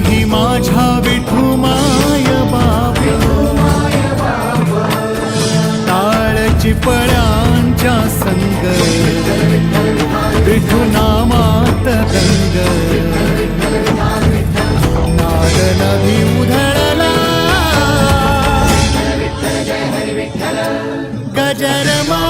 ही माझ्या विठू माय बाप ताळची पळ्यांच्या संग. विठू नामात गंग. नाद नदी उधळला. गजरमा